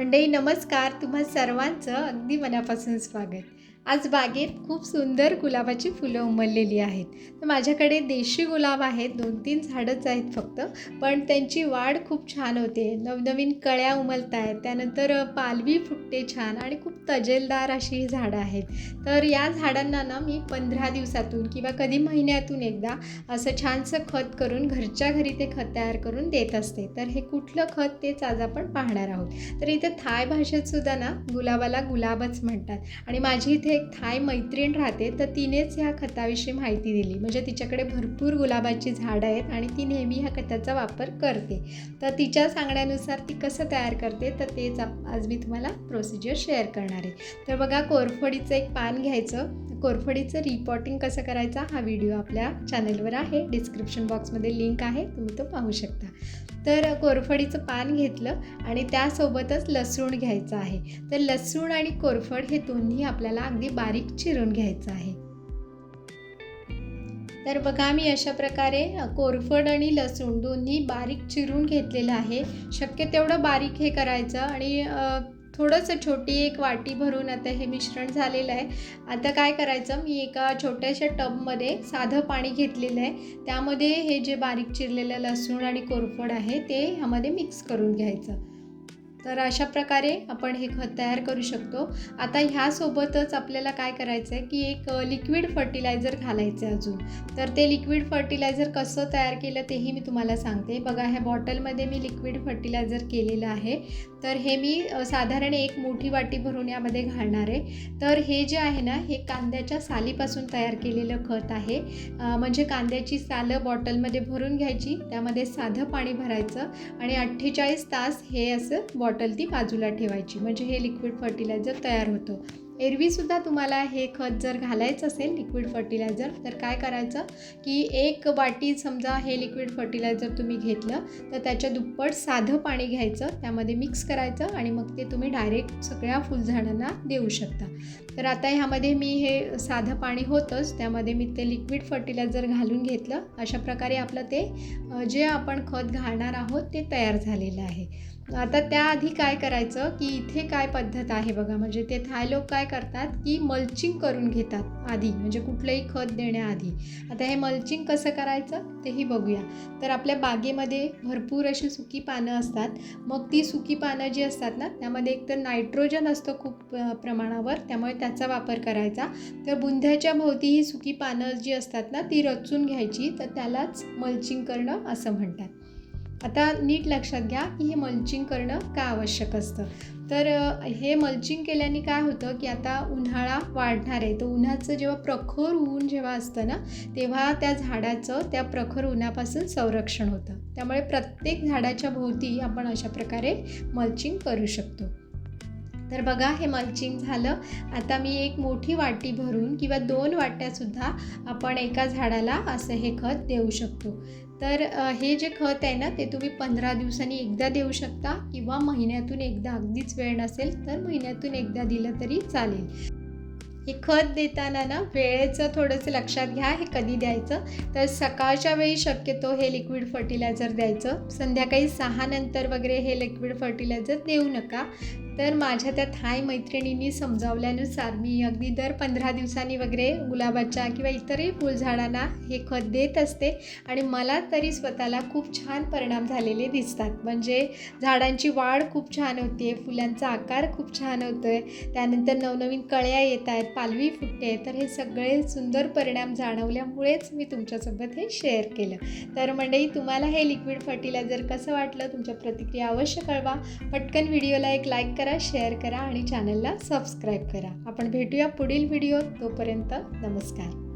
मंडळी नमस्कार. तुम्हा सर्वांचं अगदी मनापासून स्वागत. आज बागेत खूप सुंदर गुलाबाची फुलं उमललेली आहेत. तर माझ्याकडे देशी गुलाब आहेत. दोन तीन झाडंच आहेत फक्त. पण त्यांची वाढ खूप छान होते. नवनवीन कळ्या उमलत आहेत. त्यानंतर पालवी फुटते छान आणि खूप तजेलदार अशी ही झाडं आहेत. तर या झाडांना ना मी पंधरा दिवसातून किंवा कधी महिन्यातून एकदा असं छानसं खत करून घरच्या घरी ते खत तयार करून देत असते. तर हे कुठलं खत तेच आज आपण पाहणार आहोत. तर इथे थाय भाषेत सुद्धा ना गुलाबाला गुलाबच म्हणतात. आणि माझी इथे एक थाय मैत्रीण राहते तर तिनेच ह्या खताविषयी माहिती दिली. म्हणजे तिच्याकडे भरपूर गुलाबाची झाडं आहेत आणि ती नेहमी ह्या खताचा वापर करते. तर तिच्या सांगण्यानुसार ती कसं तयार करते तर तेच आज मी तुम्हाला प्रोसिजर शेअर करणार आहे. तर बघा कोरफडीचं एक पान घ्यायचं. कोरफडीचं रिपॉटिंग कसं करायचं हा व्हिडिओ आपल्या चॅनलवर आहे. डिस्क्रिप्शन बॉक्समध्ये लिंक आहे. तुम्ही तो पाहू शकता. तर कोरफडीचं पान घेतलं आणि त्यासोबतच लसूण घ्यायचं आहे. तर लसूण आणि कोरफड हे दोन्ही आपल्याला अगदी बारीक चिरून घ्यायचं आहे. तर बघा मी अशा प्रकारे कोरफड आणि लसूण दोन्ही बारीक चिरून घेतलेलं आहे. शक्य तेवढं बारीक हे करायचं आणि थोडंसं छोटी एक वाटी भरून आता हे मिश्रण झालेलं आहे. आता काय करायचं मी एका छोट्याशा टबमध्ये साधं पाणी घेतलेलं आहे. त्यामध्ये हे जे बारीक चिरलेलं लसूण आणि कोरफड आहे ते ह्यामध्ये मिक्स करून घ्यायचं. तर अशा प्रकारे आपण हे खत तयार करू शकतो. आता ह्यासोबतच आपल्याला काय करायचं आहे की एक लिक्विड फर्टिलायझर घालायचं आहे अजून. तर ते लिक्विड फर्टिलायझर कसं तयार केलं तेही मी तुम्हाला सांगते. बघा ह्या बॉटलमध्ये मी लिक्विड फर्टिलायझर केलेलं आहे. तर हे मी साधारण एक मोठी वाटी भरून यामध्ये घालणार आहे. तर हे जे आहे ना हे कांद्याच्या सालीपासून तयार केलेलं खत आहे. म्हणजे कांद्याची सालं बॉटलमध्ये भरून घ्यायची त्यामध्ये साधं पाणी भरायचं आणि अठ्ठेचाळीस तास हे असं बॉटल ती बाजूला ठेवायची. म्हणजे हे लिक्विड फर्टिलायझर तयार होतं. एरवीसुद्धा तुम्हाला हे खत जर घालायचं असेल लिक्विड फर्टिलायझर तर काय करायचं की एक वाटी समजा हे लिक्विड फर्टिलायझर तुम्ही घेतलं तर त्याच्या दुप्पट साधं पाणी घ्यायचं त्यामध्ये मिक्स करायचं आणि मग ते तुम्ही डायरेक्ट सगळ्या फुलझाडांना देऊ शकता. तर आता ह्यामध्ये मी हे साधं पाणी होतंच त्यामध्ये मी ते लिक्विड फर्टिलायझर घालून घेतलं. अशा प्रकारे आपलं ते जे आपण खत घालणार आहोत ते तयार झालेलं आहे. आता त्याआधी काय करायचं की इथे काय पद्धत आहे बघा म्हणजे ते थाय लोक काय करतात की मल्चिंग करून घेतात आधी म्हणजे कुठलंही खत देण्याआधी. आता हे मल्चिंग कसं करायचं तेही बघूया. तर आपल्या बागेमध्ये भरपूर अशी सुकी पानं असतात. मग ती सुकी पानं जी असतात ना त्यामध्ये एकतर नायट्रोजन असतं खूप प्रमाणावर त्यामुळे त्याचा वापर करायचा. तर बुंध्याच्या भोवती ही सुकी पानं जी असतात ना ती रचून घ्यायची तर त्यालाच मल्चिंग करणं असं म्हणतात. आता नीट लक्षात घ्या की हे मल्चिंग करणं का आवश्यक असतं. तर हे मल्चिंग केल्याने काय होतं की आता उन्हाळा वाढणार आहे. तर उन्हाचं जेव्हा प्रखर ऊन जेव्हा असतं ना तेव्हा त्या झाडाचं त्या प्रखर उन्हापासून संरक्षण होतं. त्यामुळे प्रत्येक झाडाच्या भोवती आपण अशा प्रकारे मल्चिंग करू शकतो. तर बघा हे मल्चिंग झालं. आता मी एक मोठी वाटी भरून किंवा दोन वाट्यासुद्धा आपण एका झाडाला असं हे खत देऊ शकतो. तर हे जे खत आहे ना ते तुम्ही पंधरा दिवसांनी एकदा देऊ शकता किंवा महिन्यातून एकदा अगदीच वेळ नसेल तर महिन्यातून एकदा दिलं तरी चालेल. हे खत देताना ना वेळेचं थोडंसं लक्षात घ्या हे कधी द्यायचं? तर सकाळच्या वेळी शक्यतो हे लिक्विड फर्टिलायझर द्यायचं. संध्याकाळी सहा नंतर वगैरे हे लिक्विड फर्टिलायझर देऊ नका. तर माझ्या त्या थाय मैत्रिणींनी समजावल्यानुसार मी अगदी दर पंधरा दिवसांनी वगैरे गुलाबाच्या किंवा इतरही फुलझाडांना हे खत देत असते आणि मला तरी स्वतःला खूप छान परिणाम झालेले दिसतात. म्हणजे झाडांची वाढ खूप छान होते फुलांचा आकार खूप छान होतो आहे त्यानंतर नवनवीन कळ्या येत आहेत पालवी फुटते तर हे सगळे सुंदर परिणाम जाणवल्यामुळेच मी तुमच्यासोबत हे शेअर केलं. तर मंडळी तुम्हाला हे लिक्विड फर्टिलायझर कसं वाटलं तुमच्या प्रतिक्रिया अवश्य कळवा. पटकन व्हिडिओला एक लाईक करा शेअर करा आणि चॅनलला सबस्क्राईब करा. आपण भेटूया पुढील व्हिडिओ तोपर्यंत नमस्कार.